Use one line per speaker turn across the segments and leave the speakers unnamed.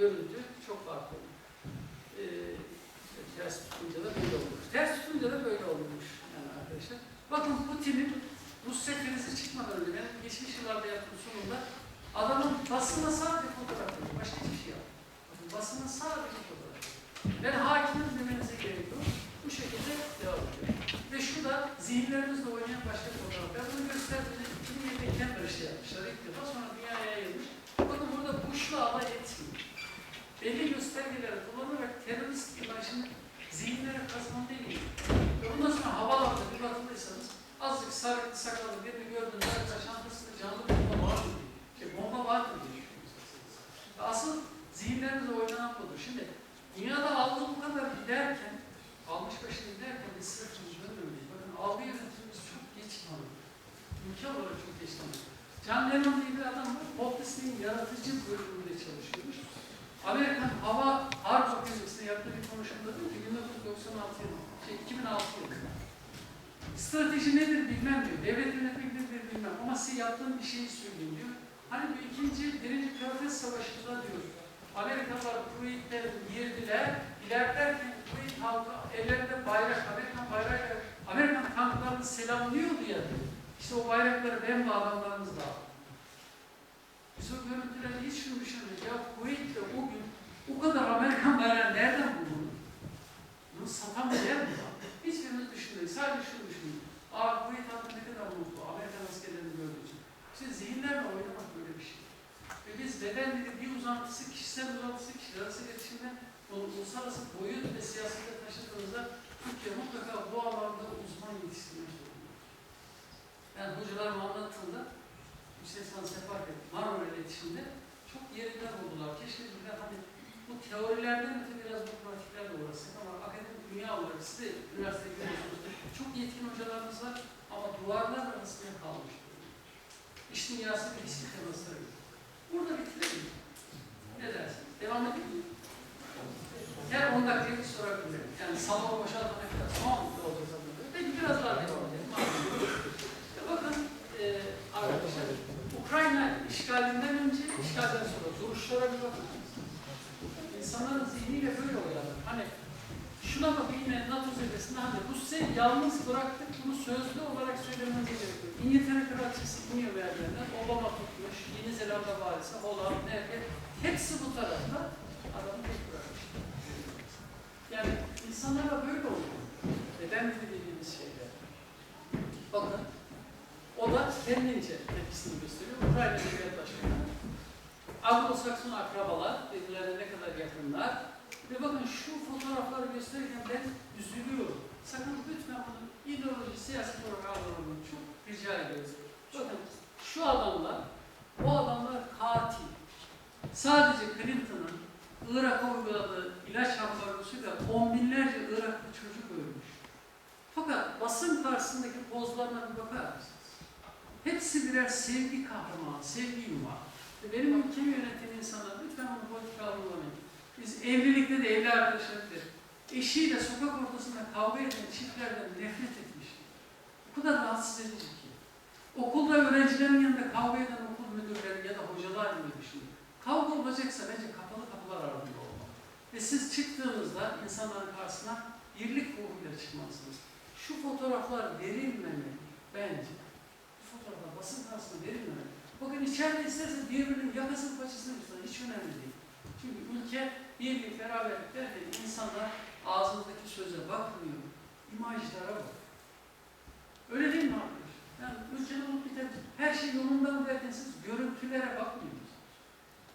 görüntü çok farklı. Ee, işte ters tutunca da böyle olmuş. Ters tutunca da böyle olmuş yani arkadaşlar. Bakın Putin'in Rusya krizi çıkmadan önce benim geçmiş yıllarda yaptığım sunumda adamın basına sadece fotoğraf veriyor. Başka hiçbir şey yok. Bakın basına sadece fotoğraf veriyor. Ben hakimim demenize gerek yok. Bu şekilde devam ediyor. Ve şu da zihinlerimizle oynayan başka fotoğraf. Ben bunu gösterdiğimde 2007'de Cambridge'de yapmışlar ilk defa. Sonra dünyaya yayılmış. Bakın burada kuşla alay etmiyor. Belli göstergeleri kullanarak terörist imajını zihinlere kazanma değil. Ve ondan sonra havalarda bir bakıldıysanız azıcık sarıklı sakallı birini gördüğünüzde arkadaş çantasında canlı bomba var mı. Şey, bomba var mı diye. Asıl zihinlerimizle oynanan budur. Şimdi dünyada algı bu kadar giderken, almış başını giderken biz sırtımızı dönmemeliyiz. Bakın algı yönetimimiz çok geç kalıyor. Ülke olarak çok geç kalıyor. John Lennon diye bir adam var. Walt Disney'in yaratıcı bölümünde çalışıyormuş. Amerikan Hava Harvard Üniversitesi'nde yaptığı bir konuşmada diyor ki 1996 yılı, şey 2006 yılında. Strateji nedir bilmem diyor. Devlet yönetmek nedir bilmem. Ama size yaptığım bir şeyi söyleyeyim diyor. Hani bu ikinci, birinci Körfez Savaşı'nda diyor. Amerikalılar Kuveyt'te girdiler. İlerlerken Kuveyt halkı ellerinde bayrak, Amerikan bayrağı, Amerikan tanklarını selamlıyordu ya diyor. İşte o bayrakları benim de adamlarımız da. Biz o görüntüleri hiç şunu düşünmüyoruz. Ya Kuveyt'te o gün o kadar Amerikan bayrağı nereden bulunur? Bunu satan bir yer mi var? Hiçbirimiz düşünmüyoruz. Sadece şunu düşünüyoruz. Aa Kuveyt halkı ne kadar mutlu. Amerikan askerlerini gördüğü için. İşte zihinlerle oynamak böyle bir şey. Ve biz bedenleri bir uzantısı, kişisel uzantısı, kişiler arası iletişimden bunu uluslararası boyut ve siyasete taşıdığımızda Türkiye mutlaka bu alanda uzman yetiştirmek zorunda. Yani hocalarım anlattığında Yüksek Lisans yaparken Marmara iletişimde çok yerinden buldular. Keşke bizler hani bu teorilerden öte biraz bu pratiklerle uğraşsak ama akademik dünya olarak siz de görüyorsunuz. Çok yetkin hocalarımız var ama duvarlar arasında kalmış. İş dünyası ve ilişki temasları. Burada bitirelim. Ne dersiniz? Devam edelim mi? Her 10 dakikaya bir sorabilirim. Yani salon boşaltana kadar olacağız anlamda. Peki biraz daha devam edelim. İşte bakın e, arkadaşlar, Ukrayna işgalinden önce, işgalden sonra duruşlara bir bakın. İnsanların zihniyle böyle oynanır. Hani şuna bak yine NATO zirvesinde hani Rusya'yı yalnız bıraktık bunu sözlü olarak söylememiz gerekiyor. İngiltere Kraliçesi iniyor merdivenden, Obama tutmuş, Yeni Zelanda valisi, Hollanda, Merkel, hepsi bu tarafta adamı tek bırakmış. Yani insanlara böyle oluyor. Neden mi dediğimiz şeyler. Bakın, o da kendince tepkisini gösteriyor. Ukrayna Devlet Başkanı. Anglo-Sakson akrabalar, birbirlerine ne kadar yakınlar. Ve bakın şu fotoğrafları gösterirken ben üzülüyorum. Sakın lütfen bunu ideoloji, olarak algılamayın. Çok rica ediyoruz. Bakın şu adamlar, o adamlar katil. Sadece Clinton'ın Irak'a uyguladığı ilaç ambargosuyla on binlerce Iraklı çocuk ölmüş. Fakat basın karşısındaki pozlarına bir bakar mısınız? Hepsi birer sevgi kahramanı, sevgi yumağı. Benim ülkemi yöneten insanlar lütfen bunu politika algılamayın. Biz evlilikte de evli arkadaşlarla eşiyle sokak ortasında kavga eden çiftlerden nefret etmiş. O kadar rahatsız edici ki. Okulda öğrencilerin yanında kavga eden okul müdürleri ya da hocalar gibi düşünün. Kavga olacaksa bence kapalı kapılar ardında olmalı. Ve siz çıktığınızda insanların karşısına birlik ruhuyla çıkmalısınız. Şu fotoğraflar verilmemeli bence. Bu fotoğraflar basın karşısına verilmemeli. Bakın içeride isterse birbirinin yakasını paçasını tutsun. Hiç önemli değil. Çünkü ülke birlik, beraberlik derken insanlar ağzınızdaki söze bakmıyor. İmajlara bak. Öyle değil mi arkadaş? Yani ülkenin olup biten her şey yolunda mı derken siz görüntülere bakmıyorsunuz.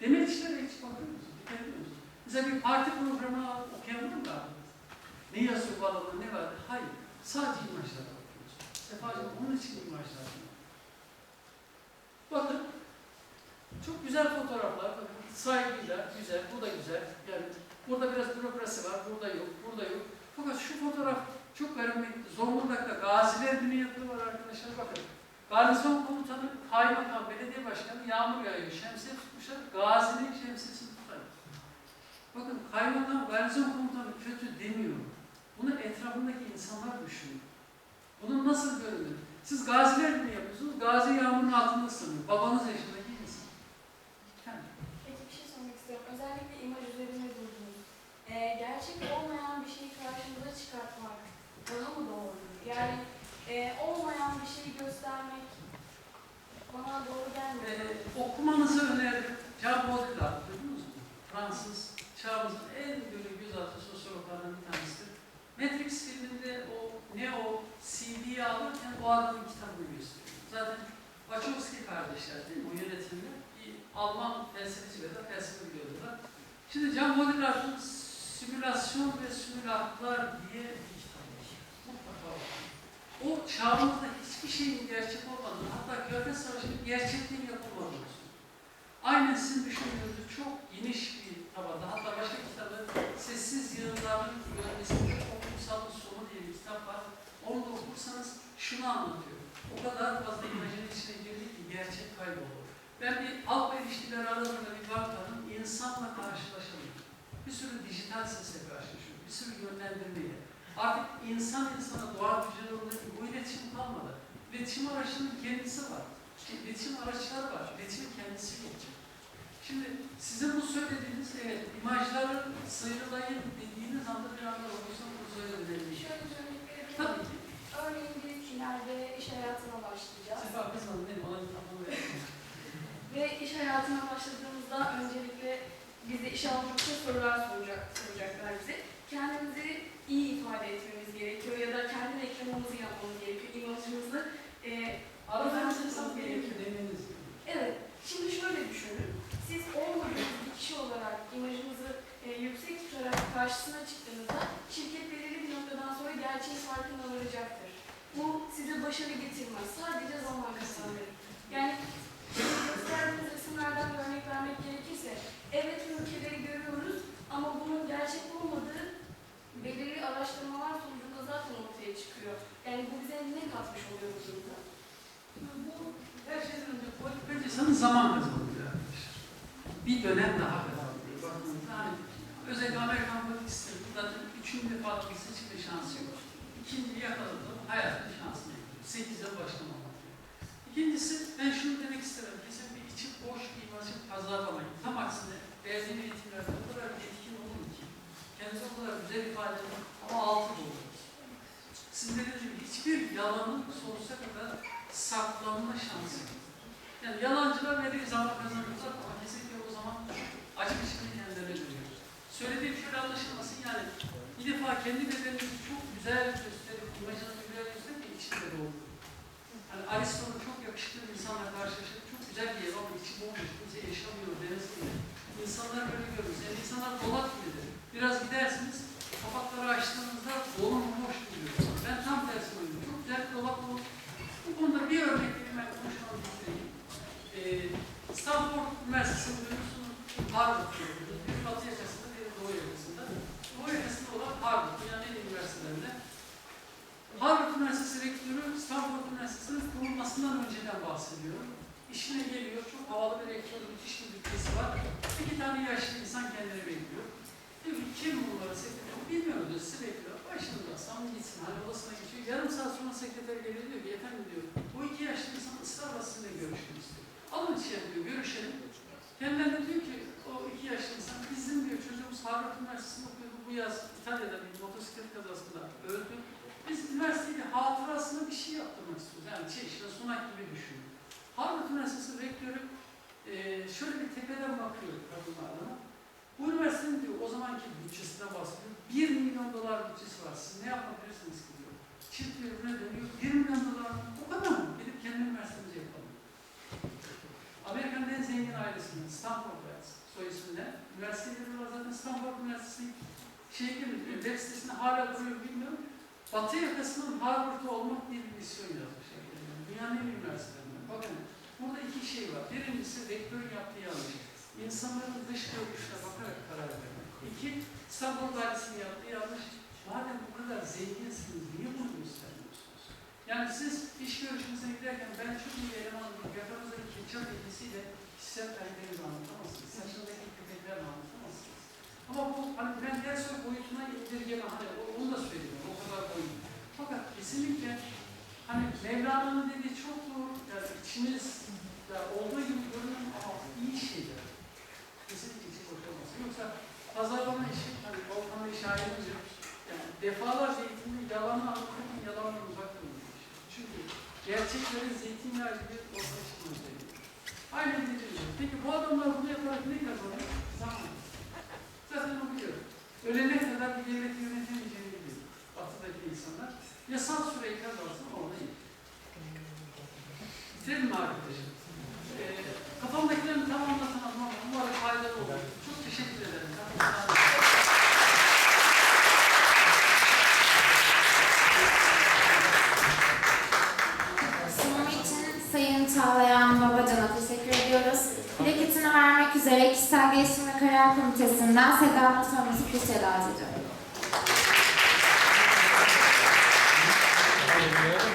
Demeçlere hiç bakıyor musunuz? Dikkat ediyor musunuz? Mesela bir parti programı mi abi? Ne yazıyor adamda, ne var? Hayır. Sadece imajlara bakıyoruz. Sefacığım onun için imajlar. Bakın. Çok güzel fotoğraflar. Saygıyla, güzel, bu da güzel. Yani burada biraz bürokrasi var, burada yok, burada yok. Fakat şu fotoğraf çok önemli. Zonguldak'ta Gaziler Günü yapılı var arkadaşlar. Bakın. Garnizon komutanı, kaymakam, belediye başkanı yağmur yağıyor. Şemsiye tutmuşlar. Gazi'nin şemsiyesini tutar. Bakın kaymakam, garnizon komutanı kötü demiyor. Bunu etrafındaki insanlar düşünüyor. Bunun nasıl görünür? Siz gaziler günü yapıyorsunuz. Gazi yağmurun altında sanıyor. Babanız yaşındaki e, gerçek
olmayan bir şeyi karşımıza çıkartmak daha mı doğru? Yani e, olmayan bir şeyi göstermek bana doğru gelmiyor.
Ee, okumanızı öneririm. Jean Baudrillard duydunuz mu? Fransız çağımızın en böyle gözaltı sosyologlardan bir tanesi. Matrix filminde o ne o CD'yi alırken o adamın kitabını gösteriyor. Zaten Wachowski kardeşler değil mi? O yönetimde bir Alman felsefeci ve de felsefe biliyordu da. Şimdi Can Baudrillard'ın Simülasyon ve Simülaklar diye bir kitabı var. Mutlaka. O çağımızda hiçbir şeyin gerçek olmadığını, hatta Körfez Savaşı'nın gerçekliğin yapılmadığını. Aynen sizin düşündüğünüz çok geniş bir tabanda, hatta başka kitabı Sessiz Yığınların Görmesinde Toplumsalın Sonu diye bir kitap var. Onu da okursanız şunu anlatıyor. O kadar fazla imajın içine girdi ki gerçek kayboluyor. Ben bir halkla ilişkiler aralarında bir bankanın insanla karşılaşamıyor. Bir sürü dijital sesle karşılaşıyor. Bir sürü yönlendirmeyle. Artık insan insana doğal hücrelerindeki bu iletişim kalmadı. İletişim araçlarının kendisi var. İletişim araçları var. İletişim kendisi yok. Şimdi sizin bu söylediğiniz evet imajları sıyrılayın dediğiniz anda bir anda öyle bir değil.
Şöyle bir örnek verebilirim.
Tabii ki.
Örneğin biz ileride iş hayatına başlayacağız.
Sefa kızmadın değil mi? Ona bir tamam.
Ve iş hayatına başladığımızda öncelikle bize iş almak için sorular soracak, soracaklar bize. Kendimizi iyi ifade etmemiz gerekiyor ya da kendi reklamımızı yapmamız gerekiyor. İmajımızı e,
Aradığınız insan gerekiyor demeniz.
Evet, şimdi şöyle düşünün. Siz olmadığınız bir kişi olarak imajınızı e, yüksek tutarak karşısına çıktığınızda şirket belirli bir noktadan sonra gerçeğin farkına varacaktır. Bu size başarı getirmez, sadece zaman kazandırır. Yani gösterdiğiniz resimlerden örnek vermek gerekirse, evet ülkeleri görüyoruz ama bunun gerçek olmadığı belirli araştırmalar sonucunda zaten ortaya çıkıyor. Yani bu bize ne katmış oluyor bu durumda?
Bu her şeyden önce politik sana zaman arkadaşlar. Bir dönem daha kazandırıyor. Bakın yani özellikle Amerikan politik sistemi zaten üçüncü defa bir seçilme şansı yok. İkinciyi yakaladı hayatın şansını ekliyor. Sekiz yıl başlamamak diyor. İkincisi ben şunu demek isterim. Kesin bir içi boş bir imajı pazarlamayın. Tam aksine verdiğim eğitimlerde o kadar etkin olun ki kendinizi o kadar güzel ifade edin ama altı dolu. Sizin dediğiniz gibi hiçbir yalanın sonsuza kadar saklanma şansı yok. Yani yalancılar belli zaman kazanıyorlar ama kesinlikle o zaman acı bir şekilde kendilerine dönüyor. Söylediğim şöyle anlaşılmasın yani bir defa kendi bedeninizi çok güzel gösterip, imajını güzel gösterip de içinde doğru. Hani Aristo'nun çok yakışıklı bir insanla karşılaşıp çok güzel bir ev ama içi bomboş, kimse yaşamıyor deniz gibi. İnsanlar böyle görürüz. Yani insanlar dolap gibidir. Biraz gidersiniz, kapakları açtığınızda dolu boş buluyorsunuz. Ben tam tersine uyuyorum. Çok güzel dolap olur. Bu konuda bir örnek vereyim ben konuşmamı bitireyim. Ee, Stanford Üniversitesi'ni duymuşsunuz. Harvard. Bir batı yakasında, bir doğu yakasında. Doğu yakasında olan Harvard, dünyanın en iyi üniversitelerinde. Harvard Üniversitesi rektörü Stanford Üniversitesi'nin kurulmasından önceden bahsediyorum. İşine geliyor, çok havalı bir rektör, müthiş bir bütçesi var. İki tane yaşlı insan kendini bekliyor. Diyor ki kim bunları sekreter? Bilmiyorum diyor, sizi bekliyor. Başında sam gitsin, hani odasına geçiyor. Yarım saat sonra sekreter geliyor diyor ki efendim diyor, bu iki yaşlı insan ısrarla sizinle görüşmek istiyor. Alın içeri diyor, görüşelim. Kendilerine diyor ki o iki yaşlı insan bizim diyor çocuğumuz Harvard Üniversitesi'nde okuyordu bu yaz İtalya'da bir motosiklet kazasında öldü. Biz üniversitede hatırasına bir şey yaptırmak istiyoruz. Yani şey işte sunak gibi düşünün. Harvard Üniversitesi rektörü eee şöyle bir tepeden bakıyor kadınlarına. Bu üniversitenin diyor o zamanki bütçesinden bahsediyor. 1 milyon dolar bütçesi var. Siz ne yapabilirsiniz ki diyor. Çift birbirine dönüyor. 1 milyon dolar? O kadar mı? Gidip kendi üniversitemizi yapalım. Amerika'nın en zengin ailesinden Stanford Üniversitesi soy ismine. Üniversiteleri var zaten Stanford Üniversitesi şey gibi web sitesinde hala duruyor bilmiyorum. Batı yakasının Harvard'da olmak diye bir misyon yazmış. Dünyanın en iyi üniversitelerinden. Bakın burada iki şey var. Birincisi rektörün yaptığı yanlış. İnsanların dış görünüşüne bakarak karar vermek. İki, Stanford ailesinin yaptığı yanlış. Madem bu kadar zenginsiniz, niye bunu göstermiyorsunuz? Yani siz iş görüşmesine giderken ben çok iyi bir elemanım, yakanızdaki ketçap etkisiyle kişisel kalitenizi anlatamazsınız. Saçındaki köpeklerle anlatamazsınız. Ama bu hani ben Dersoy boyutuna indirgeme, hani o- onu da söylüyorum, o kadar boyut. Fakat kesinlikle hani Mevlana'nın dediği çok doğru, yani içiniz ya olduğu gibi görünüm ama iyi şeyler. Kesinlikle içi boş olmasın. Yoksa pazarlama işi, hani Volkan Bey şahidimiz yok. Yani defalarca eğitimde yalanı anlatırken yalandan uzak durmuyor. Çünkü gerçeklerin zeytinyağı gibi ortaya çıkması gerekiyor. Aynen dediğim gibi. Peki bu adamlar bunu yaparak ne kazanıyor? Zaman. Zaten o biliyor. Ölene kadar bir devleti yönetemeyeceğini. Batıdaki insanlar. Yasal süreyi kazansın orada iyi. Bitirelim mi arkadaşım? Ee, kafamdakilerini tam anlatamam ama umarım faydalı olur. Çok teşekkür ederim.
Sunum için Sayın Çağlayan Babacan'a teşekkür ediyoruz. Plaketini vermek üzere Kişisel Gelişim ve Kariyer Komitesi'nden Seda Nur Sonrası Fişe arz
네.